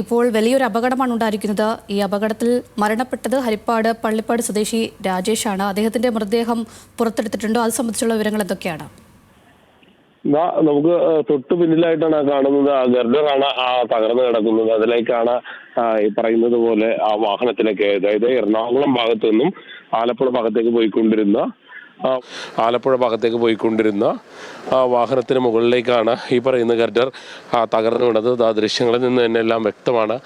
ഇപ്പോൾ വലിയൊരു അപകടമാണ് ഉണ്ടായിരിക്കുന്നത്. ഈ അപകടത്തിൽ മരണപ്പെട്ടത് ഹരിപ്പാട് പള്ളിപ്പാട് സ്വദേശി രാജേഷാണ്. അദ്ദേഹത്തിന്റെ മൃതദേഹം പുറത്തെടുത്തിട്ടുണ്ടോ? അത് സംബന്ധിച്ചുള്ള വിവരങ്ങൾ എന്തൊക്കെയാണ്? നമുക്ക് തൊട്ടു പിന്നിലായിട്ടാണ് കാണുന്നത്. ആ ഗർഡറാണ് ആ തകർന്നു കിടക്കുന്നത്. അതിലേക്കാണ് ഈ പറയുന്നത് പോലെ ആ വാഹനത്തിലേക്ക് അതായത് എറണാകുളം ഭാഗത്തു നിന്നും ആലപ്പുഴ ഭാഗത്തേക്ക് പോയിക്കൊണ്ടിരുന്ന ആലപ്പുഴ ഭാഗത്തേക്ക് പോയിക്കൊണ്ടിരുന്ന വാഹനത്തിന് മുകളിലേക്കാണ് ഈ പറയുന്ന ഗർഡർ തകർന്നു വീണത്. ആ ദൃശ്യങ്ങളിൽ നിന്ന് തന്നെ എല്ലാം വ്യക്തമാണ്.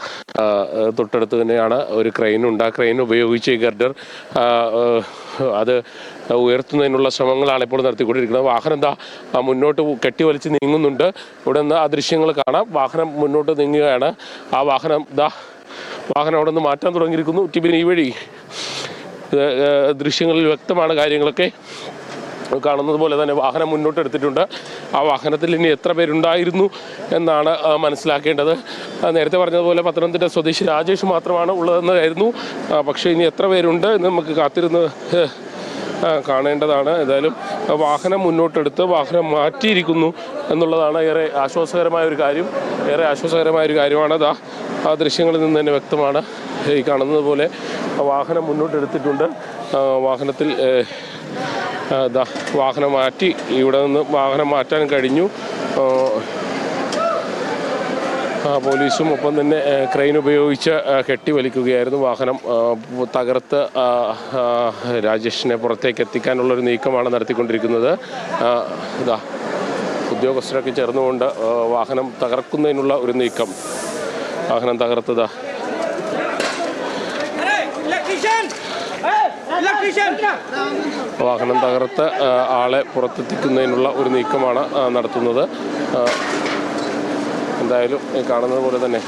തൊട്ടടുത്ത് തന്നെയാണ് ഒരു ക്രെയിൻ ഉണ്ട്. ആ ക്രെയിൻ ഉപയോഗിച്ച് ഈ ഗർഡർ അത് ഉയർത്തുന്നതിനുള്ള ശ്രമങ്ങളാണ് ഇപ്പോൾ നടത്തിക്കൊണ്ടിരിക്കുന്നത്. വാഹനം എന്താ മുന്നോട്ട് കെട്ടിവലിച്ച് നീങ്ങുന്നുണ്ട്. ഇവിടെ നിന്ന് ആ ദൃശ്യങ്ങൾ കാണാം. വാഹനം മുന്നോട്ട് നീങ്ങുകയാണ്. ആ വാഹനം ദാ വാഹനം അവിടെ നിന്ന് മാറ്റാൻ തുടങ്ങിയിരിക്കുന്നു. ടിബിൻ ഈ വഴി ദൃശ്യങ്ങളിൽ വ്യക്തമാണ് കാര്യങ്ങളൊക്കെ കാണുന്നത് പോലെ തന്നെ വാഹനം മുന്നോട്ട് എടുത്തിട്ടുണ്ട്. ആ വാഹനത്തിൽ ഇനി എത്ര പേരുണ്ടായിരുന്നു എന്നാണ് മനസ്സിലാക്കേണ്ടത്. നേരത്തെ പറഞ്ഞതുപോലെ പത്തനംതിട്ട സ്വദേശി രാജേഷ് മാത്രമാണ് ഉള്ളതെന്നായിരുന്നു. പക്ഷേ ഇനി എത്ര പേരുണ്ട് എന്ന് നമുക്ക് കാത്തിരുന്ന് കാണേണ്ടതാണ്. ഏതായാലും വാഹനം മുന്നോട്ടെടുത്ത് വാഹനം മാറ്റിയിരിക്കുന്നു എന്നുള്ളതാണ് ഏറെ ആശ്വാസകരമായ ഒരു കാര്യം. ഏറെ ആശ്വാസകരമായ ഒരു കാര്യമാണ്. അതാ ആ ദൃശ്യങ്ങളിൽ നിന്ന് തന്നെ വ്യക്തമാണ്. ഈ കാണുന്നത് പോലെ വാഹനം മുന്നോട്ടെടുത്തിട്ടുണ്ട് വാഹനത്തിൽ വാഹനം മാറ്റി ഇവിടെ നിന്ന് വാഹനം മാറ്റാൻ കഴിഞ്ഞു. പോലീസും ഒപ്പം തന്നെ ക്രെയിൻ ഉപയോഗിച്ച് കെട്ടി വലിക്കുകയായിരുന്നു വാഹനം. തകർത്ത് രാജേഷിനെ പുറത്തേക്ക് എത്തിക്കാനുള്ളൊരു നീക്കമാണ് നടത്തിക്കൊണ്ടിരിക്കുന്നത്. ഇതാ ഉദ്യോഗസ്ഥരൊക്കെ ചേർന്നുകൊണ്ട് വാഹനം തകർക്കുന്നതിനുള്ള ഒരു നീക്കം. വാഹനം തകർത്തതാ. വാഹനം തകർത്ത് ആളെ പുറത്തെത്തിക്കുന്നതിനുള്ള ഒരു നീക്കമാണ് നടത്തുന്നത്. എന്തായാലും കാണുന്നത് പോലെ തന്നെ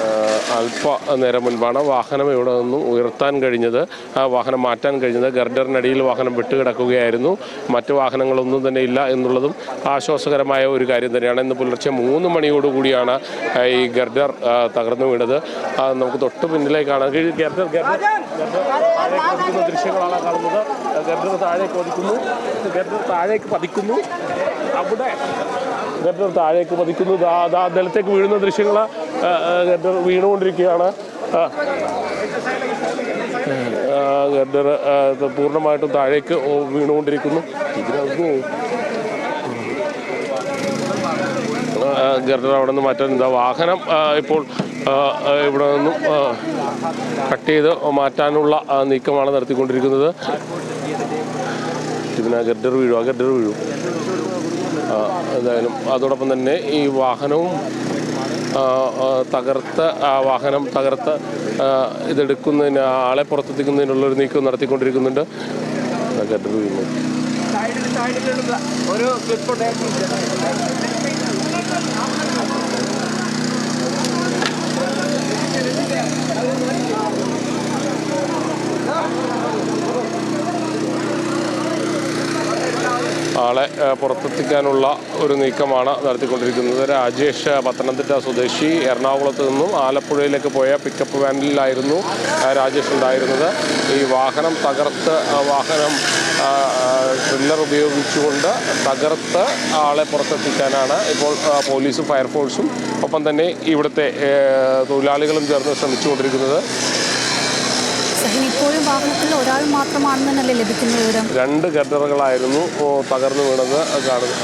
ആ, അല്പ നേരം മുൻപാണ് വാഹനം ഇവിടെ നിന്നും ഉയർത്താൻ കഴിഞ്ഞത്. ആ വാഹനം മാറ്റാൻ കഴിഞ്ഞത്. ഗർഡറിനടിയിൽ വാഹനം വിട്ടുകിടക്കുകയായിരുന്നു. മറ്റ് വാഹനങ്ങളൊന്നും തന്നെ ഇല്ല എന്നുള്ളതും ആശ്വാസകരമായ ഒരു കാര്യം തന്നെയാണ്. ഇന്ന് പുലർച്ചെ മൂന്ന് മണിയോടുകൂടിയാണ് ഈ ഗർഡർ തകർന്നു വീണത്. നമുക്ക് തൊട്ട് പിന്നിലേക്കാണ് ഗർഡർ ഗർഡർ ദൃശ്യങ്ങളാണ് കാണുന്നത്. ഗർഡർ താഴേക്ക് പതിക്കുന്നു. ഗർഡർ താഴേക്ക് പതിക്കുന്നു. അവിടെ ഗർഡർ താഴേക്ക് പതിക്കുന്നു. നിലത്തേക്ക് വീഴുന്ന ദൃശ്യങ്ങൾ വീണുകൊണ്ടിരിക്കുകയാണ്. ഗഡർ പൂർണമായിട്ടും താഴേക്ക് വീണുകൊണ്ടിരിക്കുന്നു. ഇതിനകത്ത് ഗർഡർ അവിടെ നിന്ന് മാറ്റാൻ എന്താ വാഹനം ഇപ്പോൾ ഇവിടെ നിന്നും കട്ട് ചെയ്ത് മാറ്റാനുള്ള നീക്കമാണ് നടത്തിക്കൊണ്ടിരിക്കുന്നത്. ഇതിനാ ഗർഡർ വീഴും ആ ഗർഡർ വീഴും. എന്തായാലും അതോടൊപ്പം തന്നെ ഈ വാഹനവും തകർത്ത് ആ വാഹനം തകർത്ത് ഇതെടുക്കുന്നതിന് ആളെ പുറത്തെത്തിക്കുന്നതിനുള്ളൊരു നീക്കം നടത്തിക്കൊണ്ടിരിക്കുന്നുണ്ട്. ഒരു ക്ലിപ്പ് ആളെ പുറത്തെത്തിക്കാനുള്ള ഒരു നീക്കമാണ് നടത്തിക്കൊണ്ടിരിക്കുന്നത്. രാജേഷ് പത്തനംതിട്ട സ്വദേശി എറണാകുളത്ത് നിന്നും ആലപ്പുഴയിലേക്ക് പോയ പിക്കപ്പ് വാനിലായിരുന്നു രാജേഷ് ഉണ്ടായിരുന്നത്. ഈ വാഹനം തകർത്ത് വാഹനം ട്രില്ലർ ഉപയോഗിച്ചുകൊണ്ട് തകർത്ത് ആളെ പുറത്തെത്തിക്കാനാണ് ഇപ്പോൾ പോലീസും ഫയർഫോഴ്സും ഒപ്പം തന്നെ ഇവിടുത്തെ തൊഴിലാളികളും ചേർന്ന് ശ്രമിച്ചുകൊണ്ടിരിക്കുന്നത്. സഹിൻ ഇപ്പോഴും വാഹനത്തിൽ ഒരാൾ മാത്രമാണെന്നല്ലേ ലഭിക്കുന്ന വിവരം? രണ്ട് കെട്ടറുകളായിരുന്നു തകർന്നു വീണത് കാണുന്നത്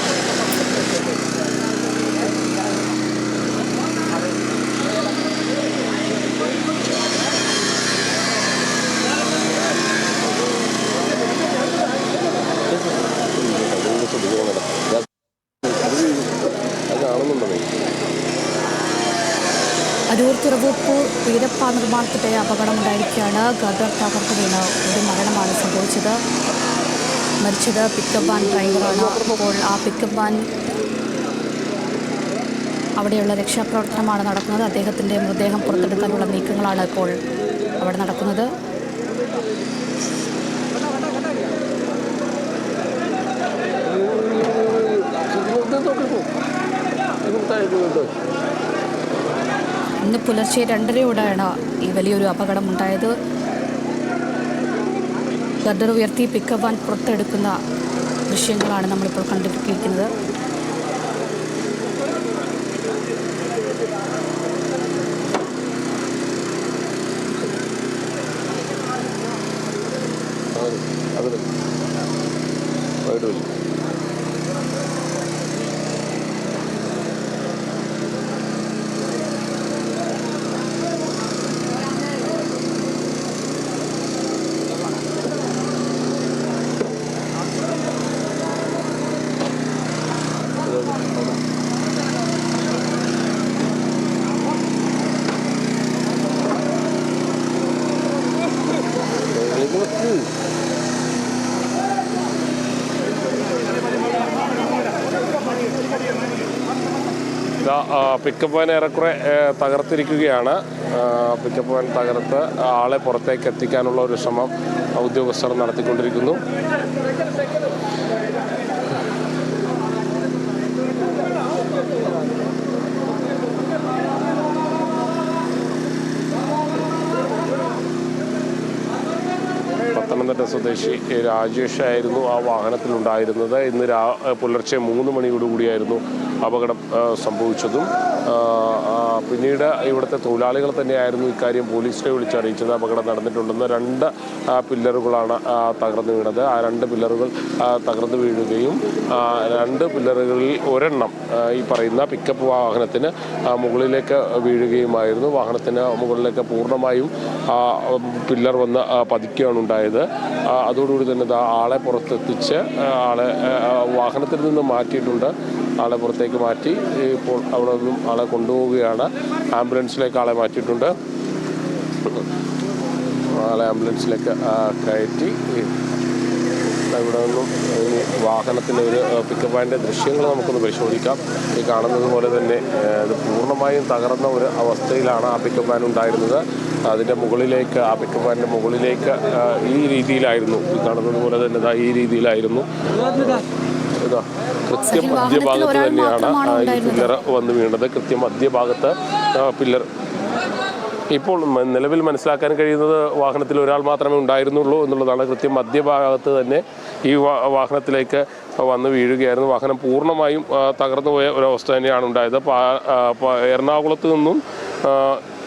അരൂർ തുറവൂപ്പൂർ വീരപ്പ നിർമ്മാണത്തിന്റെ അപകടമുണ്ടായിരിക്കുകയാണ് ഗദർ തകർത്ത് വീണ് ഒരു മരണമാണ് സംഭവിച്ചത് മരിച്ചത് പിക്കപ്പ് വാൻ ഡ്രൈവറാണ് അപ്പോൾ ആ പിക്കപ്പ് വാൻ അവിടെയുള്ള രക്ഷാപ്രവർത്തനമാണ് നടക്കുന്നത് അദ്ദേഹത്തിന്റെ മൃതദേഹം പുറത്തെടുക്കാനുള്ള നീക്കങ്ങളാണ് ഇപ്പോൾ അവിടെ നടക്കുന്നത്. ഇന്ന് പുലർച്ചെ രണ്ടരയോടെയാണ് ഈ വലിയൊരു അപകടം ഉണ്ടായത് ഗർഡർ ഉയർത്തി പിക്കപ്പ് വാൻ പുറത്തെടുക്കുന്ന ദൃശ്യങ്ങളാണ് നമ്മളിപ്പോൾ കണ്ടിരിക്കുന്നത് ഇതാ, ആ, പിക്കപ്പ് വാൻ ഏറെക്കുറെ തകർത്തിരിക്കുകയാണ്. പിക്കപ്പ് വാൻ തകർത്ത് ആളെ പുറത്തേക്ക് എത്തിക്കാനുള്ള ഒരു ശ്രമം ഉദ്യോഗസ്ഥർ നടത്തിക്കൊണ്ടിരിക്കുന്നു. പത്തനംതിട്ട സ്വദേശി രാജേഷ് ആയിരുന്നു ആ വാഹനത്തിലുണ്ടായിരുന്നത്. ഇന്ന് രാ പുലർച്ചെ മൂന്ന് മണിയോടുകൂടിയായിരുന്നു അപകടം സംഭവിച്ചതും പിന്നീട് ഇവിടുത്തെ തൊഴിലാളികൾ തന്നെയായിരുന്നു ഇക്കാര്യം പോലീസിനെ വിളിച്ചറിയിച്ചത്. അപകടം നടന്നിട്ടുണ്ടെന്ന് രണ്ട് പില്ലറുകളാണ് തകർന്നു വീണത്. ആ രണ്ട് പില്ലറുകൾ തകർന്നു വീഴുകയും രണ്ട് പില്ലറുകളിൽ ഒരെണ്ണം ഈ പറയുന്ന പിക്കപ്പ് വാഹനത്തിന് മുകളിലേക്ക് വീഴുകയുമായിരുന്നു. വാഹനത്തിന് മുകളിലേക്ക് പൂർണമായും പില്ലർ വന്ന് പതിക്കുകയാണ് ഉണ്ടായത് അതോടുകൂടി തന്നെ ആളെ പുറത്തെത്തിച്ച് ആളെ വാഹനത്തിൽ നിന്ന് മാറ്റിയിട്ടുണ്ട്. ആളെ പുറത്തേക്ക് മാറ്റി ഇപ്പോൾ അവിടെ നിന്നും ആളെ കൊണ്ടുപോവുകയാണ്. ആംബുലൻസിലേക്ക് ആളെ മാറ്റിയിട്ടുണ്ട്. ആളെ ആംബുലൻസിലേക്ക് കയറ്റി. ഇവിടെ നിന്നും വാഹനത്തിന്റെ ഒരു പിക്കപ്പ് വാന്റെ ദൃശ്യങ്ങൾ നമുക്കൊന്ന് പരിശോധിക്കാം. ഈ കാണുന്നത് പോലെ തന്നെ ഇത് പൂർണമായും തകർന്ന ഒരു അവസ്ഥയിലാണ് ആ പിക്കപ്പ് വാൻ ഉണ്ടായിരുന്നത്. അതിന്റെ മുകളിലേക്ക് ആ പിക്കപ്പ് വാന്റെ മുകളിലേക്ക് ഈ രീതിയിലായിരുന്നു. ഈ കാണുന്നത് പോലെ തന്നെ ഇതാ ഈ രീതിയിലായിരുന്നു. ഇതാ കൃത്യം മധ്യഭാഗത്ത് തന്നെയാണ് ഈ പില്ലർ വന്ന് വീണത്. കൃത്യം മധ്യഭാഗത്ത് പില്ലർ. ഇപ്പോൾ നിലവിൽ മനസ്സിലാക്കാൻ കഴിയുന്നത് വാഹനത്തിൽ ഒരാൾ മാത്രമേ ഉണ്ടായിരുന്നുള്ളൂ എന്നുള്ളതാണ്. കൃത്യം മധ്യഭാഗത്ത് തന്നെ ഈ വാഹനത്തിലേക്ക് വന്ന് വീഴുകയായിരുന്നു. വാഹനം പൂർണമായും തകർന്നുപോയ തകർന്നു പോയ ഒരവസ്ഥ തന്നെയാണ് ഉണ്ടായത്. എറണാകുളത്ത് നിന്നും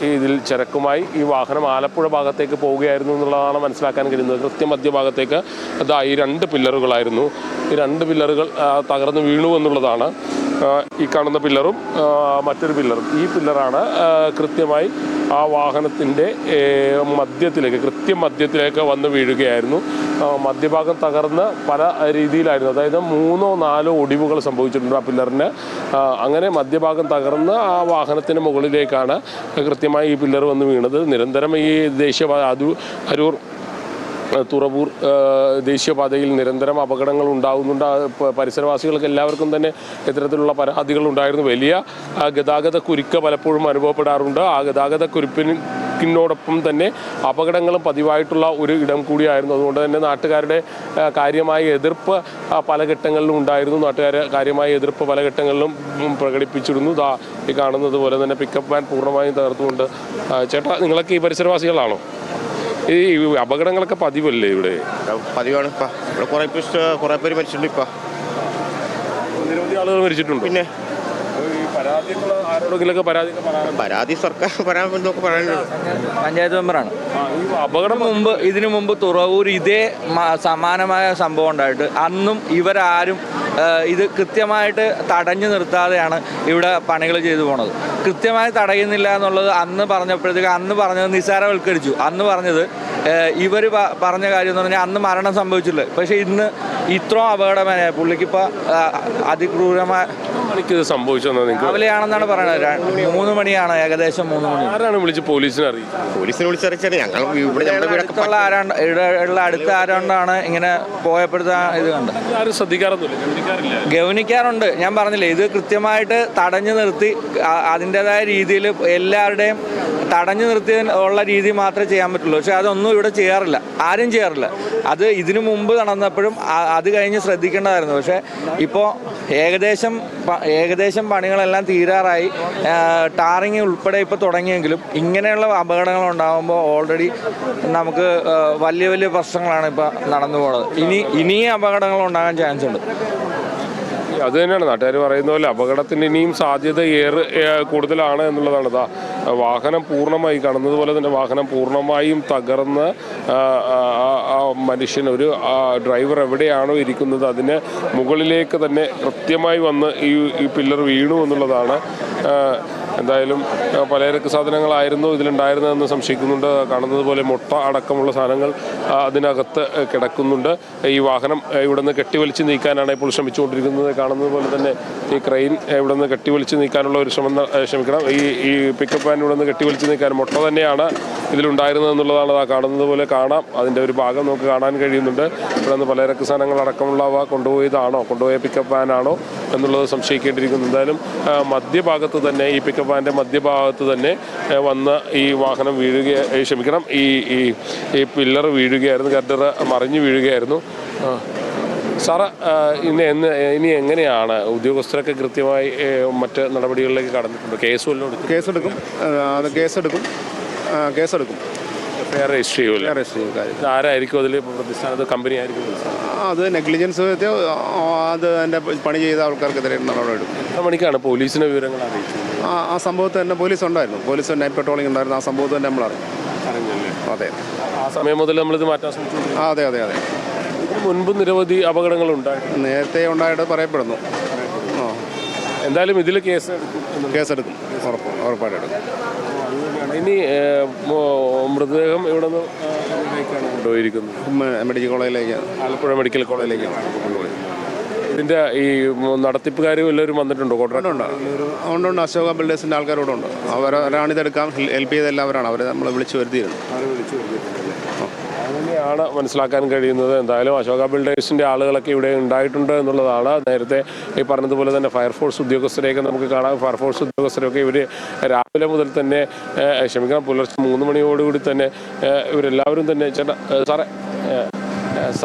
ഇതിൽ ചരക്കുമായി ഈ വാഹനം ആലപ്പുഴ ഭാഗത്തേക്ക് പോവുകയായിരുന്നു എന്നുള്ളതാണ് മനസ്സിലാക്കാൻ കഴിയുന്നത്. കൃത്യം മധ്യഭാഗത്തേക്ക് അതാ ഈ രണ്ട് പില്ലറുകളായിരുന്നു. ഈ രണ്ട് പില്ലറുകൾ തകർന്ന് വീണു എന്നുള്ളതാണ്. ഈ കാണുന്ന പില്ലറും മറ്റൊരു പില്ലറും. ഈ പില്ലറാണ് കൃത്യമായി ആ വാഹനത്തിന്റെ മധ്യത്തിലേക്ക് കൃത്യം മധ്യത്തിലേക്ക് വന്ന് വീഴുകയായിരുന്നു. മധ്യഭാഗം തകർന്ന് പല രീതിയിലായിരുന്നു. അതായത് മൂന്നോ നാലോ ഒടിവുകൾ സംഭവിച്ചിട്ടുണ്ട് ആ പില്ലറിന്. അങ്ങനെ മധ്യഭാഗം തകർന്ന് ആ വാഹനത്തിന് മുകളിലേക്കാണ് കൃത്യമായി ഈ പില്ലർ വന്ന് വീണത്. നിരന്തരം ഈ അതു അരൂർ തുറവൂർ ദേശീയപാതയിൽ നിരന്തരം അപകടങ്ങൾ ഉണ്ടാകുന്നുണ്ട് പരിസരവാസികൾക്ക് എല്ലാവർക്കും തന്നെ ഇത്തരത്തിലുള്ള പരാതികൾ ഉണ്ടായിരുന്നു. വലിയ ഗതാഗത കുരുക്ക് പലപ്പോഴും അനുഭവപ്പെടാറുണ്ട്. ആ ഗതാഗത കുരുപ്പിനോടൊപ്പം തന്നെ അപകടങ്ങളും പതിവായിട്ടുള്ള ഒരു ഇടം കൂടിയായിരുന്നു. അതുകൊണ്ട് തന്നെ നാട്ടുകാരുടെ കാര്യമായ എതിർപ്പ് പല ഘട്ടങ്ങളിലും ഉണ്ടായിരുന്നു. നാട്ടുകാർ കാര്യമായ എതിർപ്പ് പല ഘട്ടങ്ങളിലും പ്രകടിപ്പിച്ചിരുന്നു. ദാ ഈ കാണുന്നത് പോലെ തന്നെ പിക്കപ്പ് വാൻ പൂർണമായും തകർത്തുകൊണ്ട് ചേട്ടാ നിങ്ങളൊക്കെ ഈ പരിസരവാസികളാണോ? ഈ അപകടങ്ങളൊക്കെ പതിവല്ലേ ഇവിടെ? പതിവാണ് ഇപ്പൊ. ഇവിടെ കുറേ പേര് കുറെ പേര് മരിച്ചിട്ടുണ്ട് ഇപ്പൊ. നിരവധി ആളുകൾ മരിച്ചിട്ടുണ്ട്? പിന്നെ? ആരോടെങ്കിലൊക്കെ പറയാറുണ്ട്? പരാതി സർക്കാർ പഞ്ചായത്ത് മെമ്പറാണ്. ഈ അപകടം മുമ്പ് ഇതിനു മുമ്പ് തുറവൂർ ഇതേ സമാനമായ സംഭവം ഉണ്ടായിട്ട് അന്നും ഇവരാരും ഇത് കൃത്യമായിട്ട് തടഞ്ഞു നിർത്താതെയാണ് ഇവിടെ പണികൾ ചെയ്തു പോണത്. കൃത്യമായി തടയുന്നില്ല എന്നുള്ളത് അന്ന് പറഞ്ഞപ്പോഴത്തേക്ക് അന്ന് പറഞ്ഞത് നിസ്സാരവൽക്കരിച്ചു. അന്ന് പറഞ്ഞത് ഇവർ പറഞ്ഞ കാര്യം എന്ന് പറഞ്ഞാൽ അന്ന് മരണം സംഭവിച്ചില്ല പക്ഷേ ഇന്ന് ഇത്ര അപകടമായ പുള്ളിക്കിപ്പോൾ അതിക്രൂരമായ മണിക്ക് രാവിലെയാണെന്നാണ് പറയുന്നത് മൂന്ന് മണിയാണ് ഏകദേശം മൂന്ന് മണി. ആരാണ് വിളിച്ച് പോലീസിനെ അറിയിച്ചത്? പോലീസിനെ ഞങ്ങൾ അടുത്തുള്ള ആരാണ്ട് ഉള്ള അടുത്ത ആരാണ്ടാണ് ഇങ്ങനെ പോയപ്പോഴത്തെ ഇത് കണ്ട് ആരും ശ്രദ്ധിക്കാറൊന്നുമില്ല. ഗവനിക്കാറുണ്ട് ഞാൻ പറഞ്ഞില്ലേ ഇത് കൃത്യമായിട്ട് തടഞ്ഞു നിർത്തി അതിന്റെതായ രീതിയിൽ എല്ലാവരുടെയും തടഞ്ഞു നിർത്തി ഉള്ള രീതി മാത്രമേ ചെയ്യാൻ പറ്റുള്ളൂ. പക്ഷെ അതൊന്നും ഇവിടെ ചെയ്യാറില്ല. ആരും ചെയ്യാറില്ല. അത് ഇതിനു മുമ്പ് നടന്നപ്പോഴും അത് കഴിഞ്ഞ് ശ്രദ്ധിക്കേണ്ടതായിരുന്നു. പക്ഷെ ഇപ്പോൾ ഏകദേശം ഏകദേശം പണികളെല്ലാം തീരാറായി. ടാറിങ് ഉൾപ്പെടെ ഇപ്പോൾ തുടങ്ങിയെങ്കിലും ഇങ്ങനെയുള്ള അപകടങ്ങൾ ഉണ്ടാകുമ്പോൾ ഓൾറെഡി നമുക്ക് വലിയ വലിയ പ്രശ്നങ്ങളാണ് ഇപ്പോൾ നടന്നു പോകുന്നത് ഇനി ഇനിയും അപകടങ്ങൾ ഉണ്ടാകാൻ ചാൻസ് ഉണ്ട്. അത് തന്നെയാണ്. നാട്ടുകാർ പറയുന്ന പോലെ അപകടത്തിന് ഇനിയും സാധ്യത ഏറെ കൂടുതലാണ് എന്നുള്ളതാണ്. വാഹനം പൂർണമായി കാണുന്നതുപോലെ തന്നെ വാഹനം പൂർണമായും തകർന്ന് മനുഷ്യൻ ഒരു ഡ്രൈവർ എവിടെയാണോ ഇരിക്കുന്നത് അതിന് മുകളിലേക്ക് തന്നെ കൃത്യമായി വന്ന് ഈ പില്ലർ വീണു എന്നുള്ളതാണ് എന്തായാലും പലചരക്ക് സാധനങ്ങളായിരുന്നു ഇതിലുണ്ടായിരുന്നതെന്ന് സംശയിക്കുന്നുണ്ട്. കാണുന്നത് പോലെ മുട്ട അടക്കമുള്ള സാധനങ്ങൾ അതിനകത്ത് കിടക്കുന്നുണ്ട്. ഈ വാഹനം ഇവിടെ നിന്ന് കെട്ടിവലിച്ച് നീക്കാനാണ് ഇപ്പോൾ ശ്രമിച്ചുകൊണ്ടിരിക്കുന്നത്. കാണുന്നത് പോലെ തന്നെ ഈ ക്രെയിൻ ഇവിടെ നിന്ന് കെട്ടിവലിച്ച് നീക്കാനുള്ള ഒരു ശ്രമം ശ്രമിക്കണം. ഈ ഈ പിക്കപ്പ് വാൻ ഇവിടെ നിന്ന് കെട്ടിവലിച്ച് നീക്കാൻ മുട്ട തന്നെയാണ് ഇതിലുണ്ടായിരുന്നത് എന്നുള്ളതാണ് ആ കാണുന്നത് പോലെ കാണാം. അതിന്റെ ഒരു ഭാഗം നമുക്ക് കാണാൻ കഴിയുന്നുണ്ട്. ഇവിടെ നിന്ന് പലചരക്ക് സാധനങ്ങൾ അടക്കമുള്ളവ കൊണ്ടുപോയതാണോ കൊണ്ടുപോയ പിക്കപ്പ് വാനാണോ എന്നുള്ളത് സംശയിക്കേണ്ടിയിരിക്കുന്നു. എന്തായാലും മധ്യഭാഗത്ത് തന്നെ ഈ പിക്കപ്പ് വാന്റെ മധ്യഭാഗത്ത് തന്നെ വന്ന് ഈ വാഹനം വീഴുക ക്ഷമിക്കണം ഈ ഈ ഈ പില്ലർ വീഴുകയായിരുന്നു ഗർഡർ മറിഞ്ഞു വീഴുകയായിരുന്നു. സാറ് ഇനി എന്ന് ഇനി എങ്ങനെയാണ്? ഉദ്യോഗസ്ഥരൊക്കെ കൃത്യമായി മറ്റ് നടപടികളിലേക്ക് കടന്നിട്ടുണ്ട്. കേസ് വല്ലതും എടുക്കും? കേസെടുക്കും. അത് കേസെടുക്കും. കേസെടുക്കും. എഫ്ഐആർ രജിസ്റ്റർ ചെയ്യുമല്ലോ വേറെ ചെയ്യും. കാര്യം. ഇത് ആരായിരിക്കും അതിൽ പ്രതിസ്ഥാനത്ത് കമ്പനി ആയിരിക്കും അത് നെഗ്ലിജൻസ് അത് എന്റെ പണി ചെയ്ത ആൾക്കാർക്കെതിരെ നടപടി എടുക്കും മണിക്കാണ് പോലീസിനെ വിവരങ്ങൾ അറിയിച്ചത്? ആ ആ സംഭവത്ത് തന്നെ പോലീസ് ഉണ്ടായിരുന്നു. പോലീസ് നൈറ്റ് പെട്രോളിംഗ് ഉണ്ടായിരുന്നു. ആ സംഭവത്ത് തന്നെ നമ്മൾ അറിഞ്ഞു. അതെ. ആ സമയം മുതൽ ഇത് മാറ്റാൻ ശ്രമിച്ചു ആ അതെ അതെ അതെ. ഇതിന് മുൻപ് നിരവധി അപകടങ്ങൾ ഉണ്ടായി നേരത്തെ ഉണ്ടായിട്ട് പറയപ്പെടുന്നു. ആ. എന്തായാലും ഇതിൽ കേസ് കേസെടുക്കും. ഉറപ്പ് ഉറപ്പായിട്ട് എടുക്കും. ഇനി മൃതദേഹം ഇവിടെ നിന്ന് കൊണ്ടുപോയിരിക്കുന്നു മെഡിക്കൽ കോളേജിലേക്ക്. ആലപ്പുഴ മെഡിക്കൽ കോളേജിലേക്കാണ് കൊണ്ടുപോയി ഇതിന്റെ ഈ നടത്തിപ്പുകാരും എല്ലാവരും വന്നിട്ടുണ്ടോ കോട്ടയം ഉണ്ട് അശോക ബിൽഡേഴ്സിന്റെ ആൾക്കാരോട് ഉണ്ട്. അവരാണ് ഇതെടുക്കാൻ ഹെൽപ്പ് ചെയ്ത എല്ലാവരാണ്. അവരെ നമ്മൾ വിളിച്ചു വരുത്തിയിരുന്നു അങ്ങനെയാണ് മനസ്സിലാക്കാൻ കഴിയുന്നത്? എന്തായാലും അശോക ബിൽഡേഴ്സിന്റെ ആളുകളൊക്കെ ഇവിടെ ഉണ്ടായിട്ടുണ്ട് എന്നുള്ളതാണ്. നേരത്തെ ഈ പറഞ്ഞതുപോലെ തന്നെ ഫയർഫോഴ്സ് ഉദ്യോഗസ്ഥരെയൊക്കെ നമുക്ക് കാണാം. ഫയർഫോഴ്സ് ഉദ്യോഗസ്ഥരൊക്കെ ഇവർ രാവിലെ മുതൽ തന്നെ ക്ഷമിക്കണം പുലർച്ചെ മൂന്ന് മണിയോടുകൂടി തന്നെ ഇവരെല്ലാവരും തന്നെ ചേട്ടാ സാറേ